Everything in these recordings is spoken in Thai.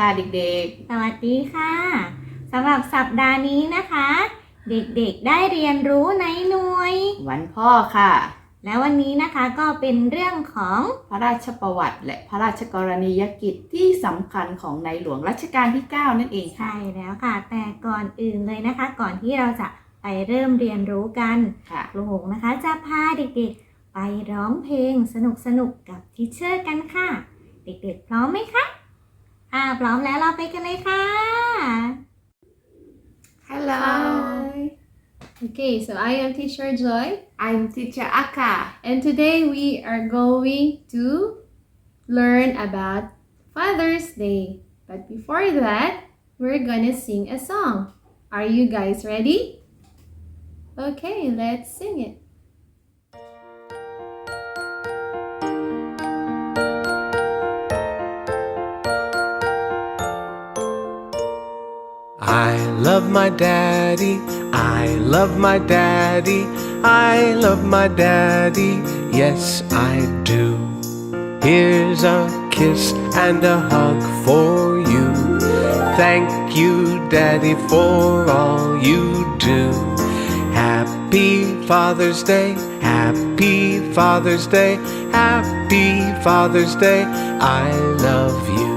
วัสดีค่ะเด็กสวัสดีค่ะสำหรับสัปดาห์นี้นะคะ เด็กๆได้เรียนรู้ในหน่วยๆวันพ่อค่ะ และวันนี้นะคะก็เป็นเรื่องของพระราชประวัติ และพระราชกรณียกิจที่สำคัญของในหลวงรัชกาลที่ 9 นั่นเองค่ะ ใช่แล้วค่ะ แต่ก่อนอื่นเลยนะคะ ก่อนที่เราจะไปเริ่มเรียนรู้กันค่ะครูหงนะคะ จะพาเด็กๆ ไปร้องเพลงสนุกๆกับทิเชอร์กันค่ะ เด็กๆพร้อมไหมคะ อ่าพร้อมแล้วเราไปกันเลยค่ะ Hello Okay, so I am teacher Joy, I'm teacher Aka and today we are going to learn about Father's Day. But before that, we're gonna sing a song. Are you guys ready? Okay, let's sing it. My daddy, I love my daddy, I love my daddy, yes I do. Here's a kiss and a hug for you. Thank you, daddy, for all you do. Happy Father's Day, happy Father's Day, happy Father's Day, I love you.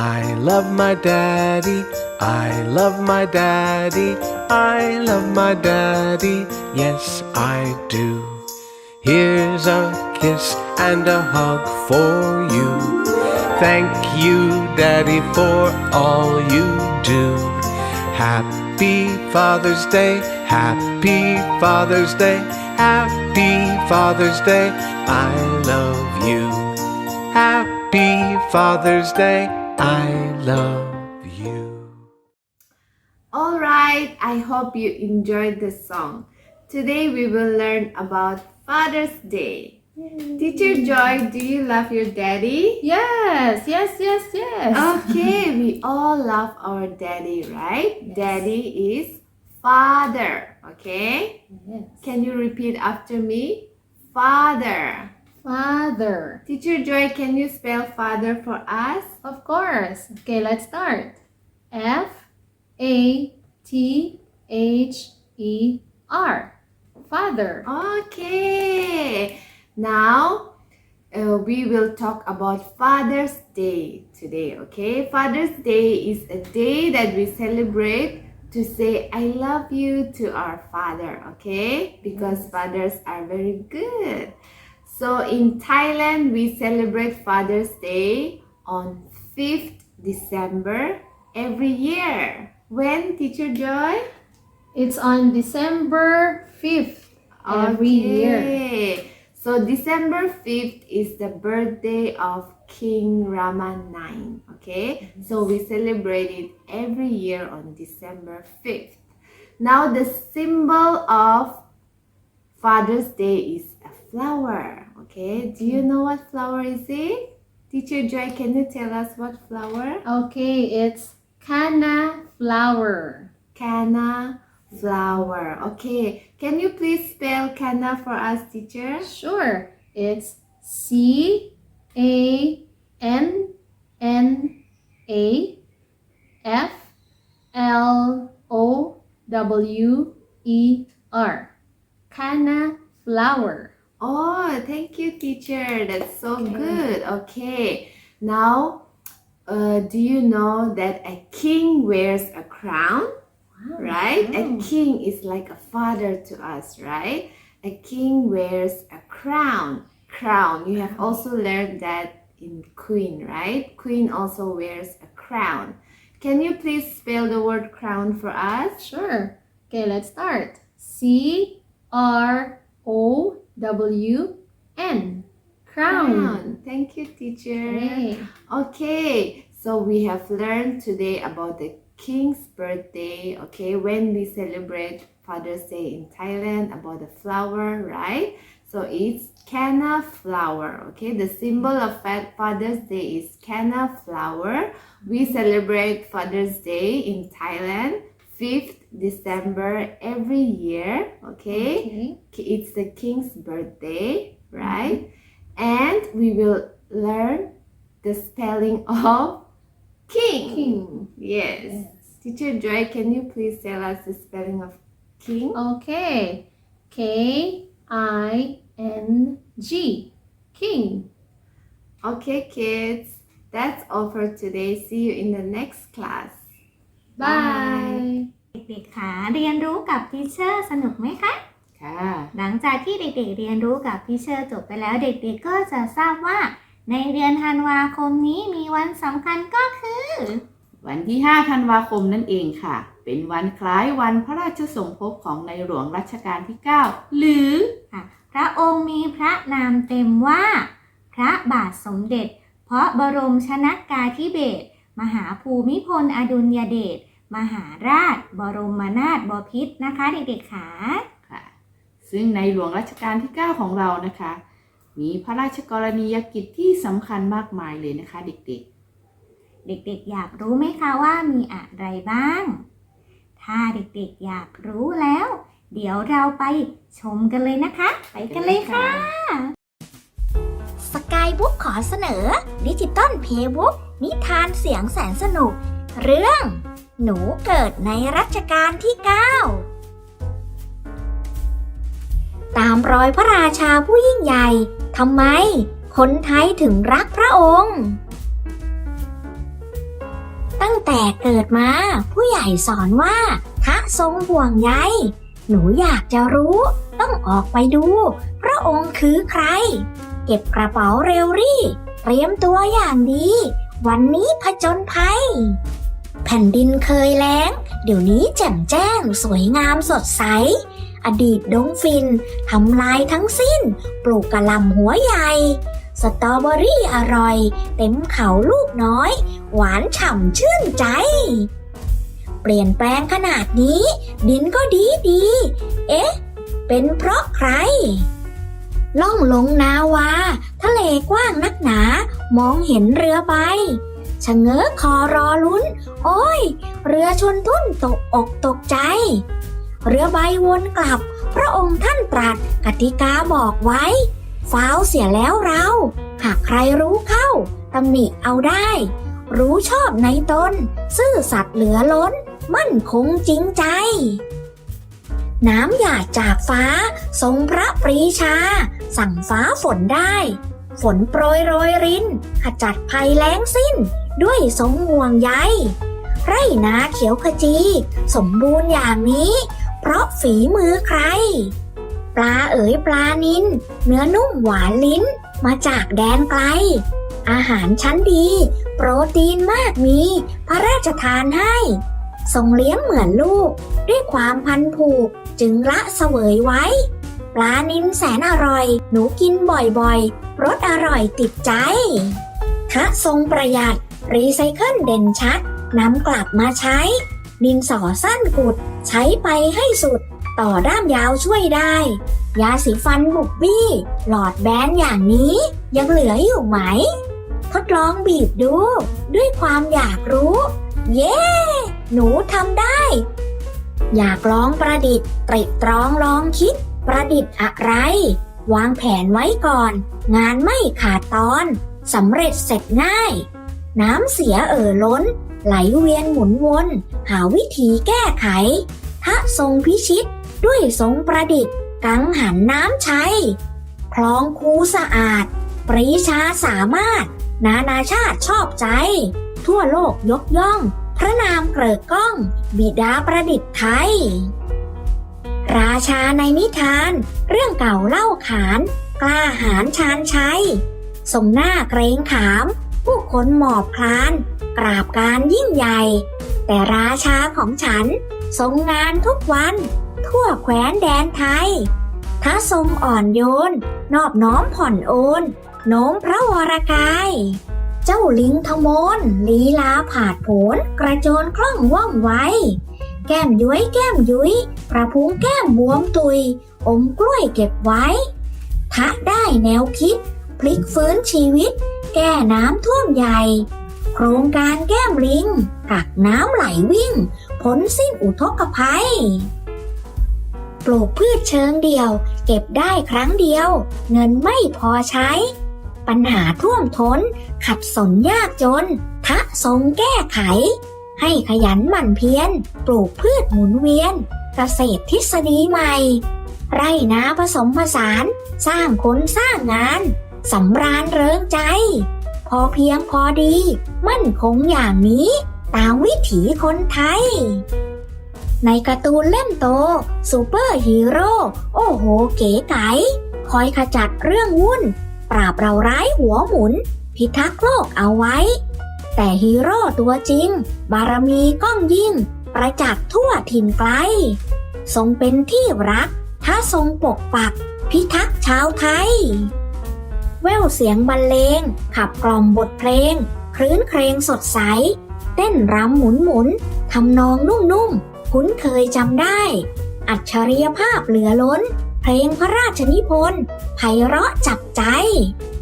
I love my daddy, I love my daddy, I love my daddy, yes I do. Here's a kiss and a hug for you. Thank you, daddy, for all you do. Happy Father's Day, happy Father's Day, happy Father's Day, I love you. Happy Father's Day, I love you. Alright I hope you enjoyed the song Today we will learn about Father's Day Teacher Joy, do you love your daddy? Yes, yes, yes, yes. Okay, we all love our daddy, right? Daddy is father, okay? Yes. Can you repeat after me? Father. Father. Teacher Joy, can you spell father for us? Of course. Okay, let's start. F A T H E R. Father. Okay. Now uh, we will talk about Father's Day today, okay? Father's Day is a day that we celebrate to say I love you to our father, okay? Because fathers are very good. So in Thailand, we celebrate Father's Day on 5th December every year. When, Teacher Joy? It's on December 5th every year. So December 5th is the birthday of King Rama 9. Okay. So we celebrate it every year on December 5th. Now the symbol of Father's Day is a flower. Okay. Do you know what flower is it? Teacher Joy, can you tell us what flower? Okay, it's canna flower. Canna flower. Okay. Can you please spell canna for us, teacher? Sure, it's C A N N A F L O W E R. Canna flower. Oh, thank you, teacher. That's so good. Okay. Now, uh, do you know that a king wears a crown? Right? A king is like a father to us, right? A king wears a crown. Crown. You have also learned that in queen, right? Queen also wears a crown. Can you please spell the word crown for us? Sure. Okay, let's start. C R O W N. Crown. Thank you, teacher. Okay, so we have learned today about the king's birthday. Okay, when we celebrate Father's Day in Thailand, about the flower, right? So it's canna flower. Okay, the symbol of Father's Day is canna flower. We celebrate Father's Day in Thailand 5th December every year. Okay. Okay. It's the king's birthday, mm-hmm. right? And we will learn the spelling of king. King. Yes. Teacher Joy, can you please tell us the spelling of king? Okay. K I N G. King. Okay, kids. That's all for today. See you in the next class. Bye. เด็กๆคะเรียนรู้กับทีเชอร์สนุกไหมคะ ค่ะ หลังจากที่เด็กๆเรียนรู้กับพี่เชอร์จบไปแล้วเด็กๆก็จะทราบว่า ในเดือนธันวาคมนี้มีวันสำคัญก็คือ วันที่ 5 ธันวาคมนั่นเองค่ะ เป็นวันคล้ายวันพระราชสมภพของในหลวงรัชกาลที่ 9 หรือพระองค์มีพระนามเต็มว่า พระบาทสมเด็จเพราะบรมชนกาธิเบศรมหาภูมิพลอดุลยเดช มหาราช บรมนาถบพิตรนะคะ เด็กๆค่ะค่ะ ซึ่งในหลวงรัชกาลที่ 9 ของเรานะคะ มีพระราชกรณียกิจที่สำคัญมากมายเลยนะคะ เด็กเด็กๆ อยากรู้ไหมคะว่ามีอะไรบ้าง ถ้าเด็กๆอยากรู้แล้ว เดี๋ยวเราไปชมกันเลยนะคะ ไปๆกันเลยค่ะสกายบุ๊กขอเสนอดิจิตอลเพย์บุ๊กนิทานเสียงแสนสนุก เรื่อง หนูเกิดในรัชกาลที่ 9 ตามรอยพระราชาผู้ยิ่งใหญ่ ทำไม คนไทยถึงรักพระองค์ ตั้งแต่เกิดมา ผู้ใหญ่สอนว่าทะทรงห่วงใย หนูอยากจะรู้ ต้องออกไปดู พระองค์คือใคร เก็บกระเป๋าเร็วรี่ เตรียมตัวอย่างดี วันนี้ผจญภัย แผ่นดินเคยแล้ง เดี๋ยวนี้แจ่มแจ้ง สวยงามสดใส อดีตดงฟินทำลายทั้งสิ้น ปลูกกะหล่ำหัวใหญ่ สตรอเบอรี่อร่อย เต็มเขาลูกน้อย หวานฉ่ำชื่นใจ เปลี่ยนแปลงขนาดนี้ ดินก็ดีดี เอ๊ะ เป็นเพราะใครล่องลงนาวา ทะเลกว้างนักหนา มองเห็นเรือใบ ชะเง้อคอรอลุ้น โอ้ย เรือชนทุ่นตกอกตกใจ เรือใบวนกลับ พระองค์ท่านตรัสกติกาบอกไว้ฟ้าวเสียแล้วเรา หากใครรู้เข้าตำหนิเอาได้ รู้ชอบในตน ซื่อสัตย์เหลือล้น มั่นคงจริงใจ น้ำหยาดจากฟ้า ทรงพระปรีชา สั่งฟ้าฝนได้ ฝนโปรยโรยรินขจัดภัยแล้งสิ้น ด้วยทรงห่วงใยไรนาเขียวขจี สมบูรณ์อย่างนี้ เพราะฝีมือใคร ปลาเอ๋ยปลานินเนื้อนุ่มหวานลิ้นมาจากแดนไกล อาหารชั้นดี โปรตีนมากมี พระราชทานให้ทรงเลี้ยงเหมือนลูก ด้วยความพันผูกจึงละเสวยไว้ ปลานินแสนอร่อย หนูกินบ่อยๆรสอร่อยติดใจทะทรงประหยัด รีไซเคิลเด่นชัดนำกลับมาใช้ ดินสอสั้นกุด ใช้ไปให้สุด ต่อด้ามยาวช่วยได้ ยาสีฟันบุกบี้ หลอดแบนอย่างนี้ ยังเหลืออยู่ไหม ทดลองบีบดู ด้วยความอยากรู้ เย้ หนูทำได้ อยากลองประดิษฐ์ตริตรองลองคิด ประดิษฐ์อะไร วางแผนไว้ก่อน งานไม่ขาดตอนสำเร็จเสร็จง่าย น้ำเสียเอ่อล้น ไหลเวียนหมุนวน หาวิธีแก้ไขทะทรงพิชิต ด้วยทรงประดิษฐ์ กังหันน้ำใช้ คลองคูสะอาด ปรีชาสามารถ นานาชาติชอบใจ ทั่วโลกยกย่อง พระนามเกริกก้อง บิดาประดิษฐ์ไทย ราชาในนิทาน เรื่องเก่าเล่าขาน กล้าหาญชาญชัยทรงหน้าเกรงขาม ผู้คนหมอบคลาน กราบการยิ่งใหญ่ แต่ราชาของฉันทรงงานทุกวัน ทั่วแคว้นแดนไทยถ้าทรงอ่อนโยน นอบน้อมผ่อนโอนโน้มพระวรกาย เจ้าลิงทมนลีลาผาดโผนกระโจนคล่องว่องไวแก้มย้วยแก้มยุ้ยประพุงแก้มบวมตุย อมกล้วยเก็บไว้ ทะได้แนวคิด พลิกฟื้นชีวิต แก้น้ำท่วมใหญ่ โครงการแก้มลิงกักน้ำไหลวิ่ง พ้นสิ้นอุทกภัย ปลูกพืชเชิงเดียว เก็บได้ครั้งเดียว เงินไม่พอใช้ ปัญหาท่วมท้น ขัดสนยากจน ทะทรงแก้ไข ให้ขยันหมั่นเพียรปลูกพืชหมุนเวียน เกษตรทฤษฎีใหม่ ไรนาผสมผสาน สร้างคนสร้างงาน สำราญเริงใจ พอเพียงพอดี มั่นคงอย่างนี้ ตามวิถีคนไทย ในการ์ตูนเล่มโตซูเปอร์ฮีโร่โอ้โหเก๋ไก๋คอยขจัดเรื่องวุ่น ปราบเราร้ายหัวหมุน พิทักษ์โลกเอาไว้ แต่ฮีโร่ตัวจริง บารมีก้องยิ่ง ประจักษ์ทั่วถิ่นไกล ทรงเป็นที่รัก ถ้าทรงปกปัก พิทักษ์ชาวไทย แววเสียงบรรเลง ขับกล่อมบทเพลงครื้นเครงสดใส เต้นรำหมุนหมุนทำนองนุ่มๆ คุ้นเคยจำได้ อัจฉริยภาพเหลือล้น เพลงพระราชนิพนธ์ไพเราะจับใจ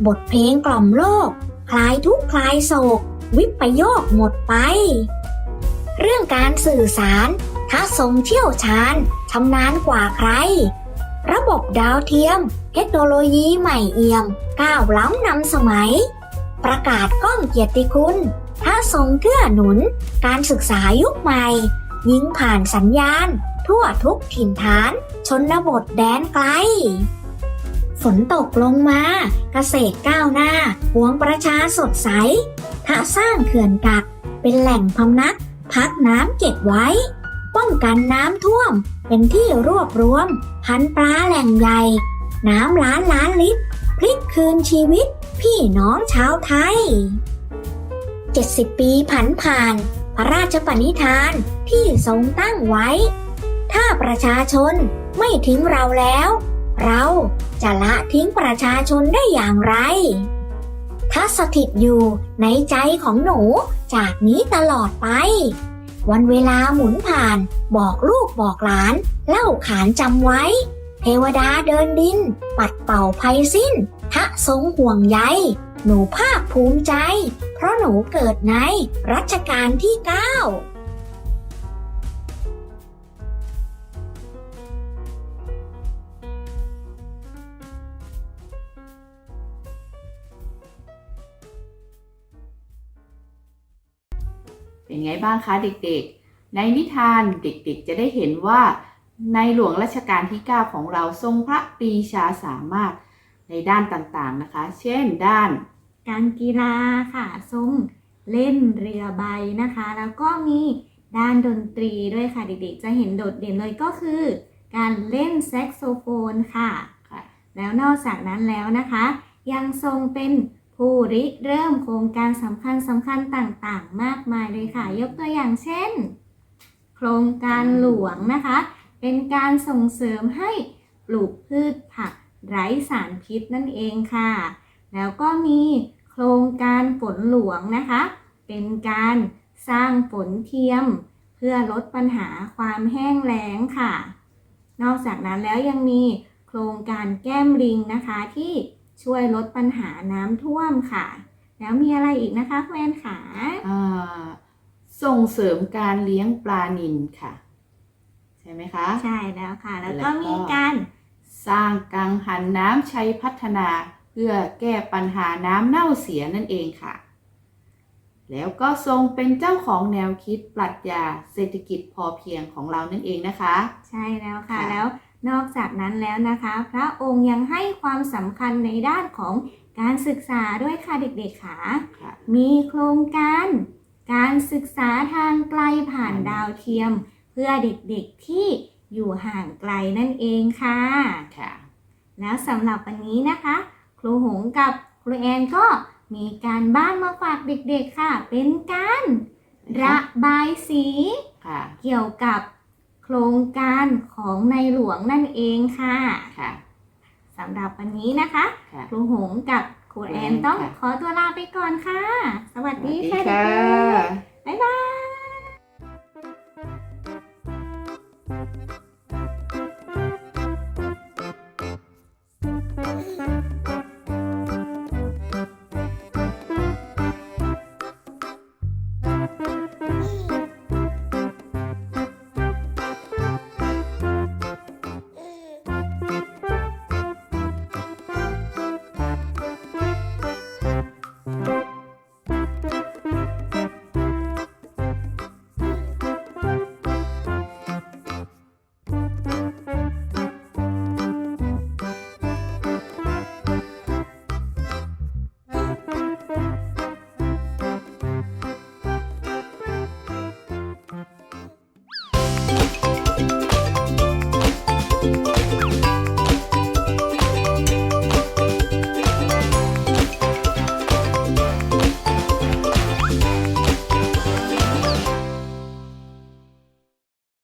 บทเพลงกล่อมโลก คลายทุกข์คลายโศก วิปโยคหมดไป เรื่องการสื่อสารท้าทรงเชี่ยวชาญชำนาญกว่าใคร ระบบดาวเทียม เทคโนโลยีใหม่เอี่ยม ก้าวล้ำนำสมัย ประกาศก้องเกียรติคุณท้าทรงเกื้อหนุน การศึกษายุคใหม่ ยิงผ่านสัญญาณ ทั่วทุกถิ่นฐาน ชนบทแดนไกล ฝนตกลงมา เกษตรก้าวหน้าหวงประชาสดใสถ้าสร้างเขื่อนกัก เป็นแหล่งพำนัก พักน้ำเก็บไว้ ป้องกันน้ำท่วม เป็นที่รวบรวม พันปลาแหล่งใหญ่ น้ำล้านล้านลิตรพลิกคืนชีวิตพี่น้องชาวไทย 70 ปีผันผ่าน พระราชปณิธานที่ทรงตั้งไว้ ถ้าประชาชนไม่ทิ้งเราแล้ว เราจะละทิ้งประชาชนได้อย่างไร ถ้าสถิตอยู่ในใจของหนูจากนี้ตลอดไป วันเวลาหมุนผ่านบอกลูกบอกหลาน เล่าขานจำไว้ เทวดาเดินดิน ปัดเป่าภัยสิ้น ทะทรงห่วงใย หนูภาคภูมิใจ เพราะหนูเกิดในรัชกาลที่เก้าเป็นไงบ้างคะเด็กๆ ในนิทานเด็กๆ จะได้เห็นว่า ในหลวงรัชกาลที่ 9 ของเราทรงพระปรีชาสามารถในด้านต่างๆนะคะ เช่นด้าน การกีฬาค่ะทรงเล่นเรือใบนะคะ แล้วก็มีด้านดนตรีด้วยค่ะเด็กๆ จะเห็นโดดเด่นเลยก็คือ การเล่นแซกโซโฟนค่ะค่ะแล้วนอกจากนั้นแล้วนะคะ ยังทรงเป็นผู้ริเริ่มโครงการสำคัญสำคัญต่างๆ มากมายเลยค่ะ ยกตัวอย่างเช่น โครงการหลวงนะคะ เป็นการส่งเสริมให้ปลูกพืชผักไร้สารพิษนั่นเองค่ะ แล้วก็มีโครงการฝนหลวงนะคะ เป็นการสร้างฝนเทียม เพื่อลดปัญหาความแห้งแล้งค่ะ นอกจากนั้นแล้วยังมีโครงการแก้มลิงนะคะที่ช่วยลดปัญหาน้ำท่วมค่ะ แล้วมีอะไรอีกนะคะแอนขาส่งเสริมการเลี้ยงปลานิลค่ะ ช่ไหมคะ ใช่แล้วค่ะ แล้วแล้วก็ก็มีการสร้างกังหันน้ำใช้พัฒนา เพื่อแก้ปัญหาน้ำเน่าเสียนั่นเองค่ะ แล้วก็ทรงเป็นเจ้าของแนวคิดปรัชญาเศรษฐกิจพอเพียงของเรานั่นเองนะคะ ใช่แล้วค่ะค่ะแล้วนอกจากนั้นแล้วนะคะ พระองค์ยังให้ความสำคัญในด้านของการศึกษาด้วยค่ะเด็กๆค่ะค่ะมีโครงการ การศึกษาทางไกลผ่านดาวเทียมเพื่อเด็กๆที่อยู่ห่างไกลนั่นเองค่ะค่ะ แล้วสำหรับวันนี้นะคะ ครูหงกับครูแอนก็มีการบ้านมาฝากเด็กๆค่ะ เป็นการระบายสีค่ะเกี่ยวกับโครงการของในหลวงนั่นเองค่ะค่ะสำหรับวันนี้นะคะค่ะครูหงกับครูแอนต้องค่ะขอตัวลาไปก่อนค่ะ สวัสดีค่ะสวัสดีค่ะเด็กๆ Thank you.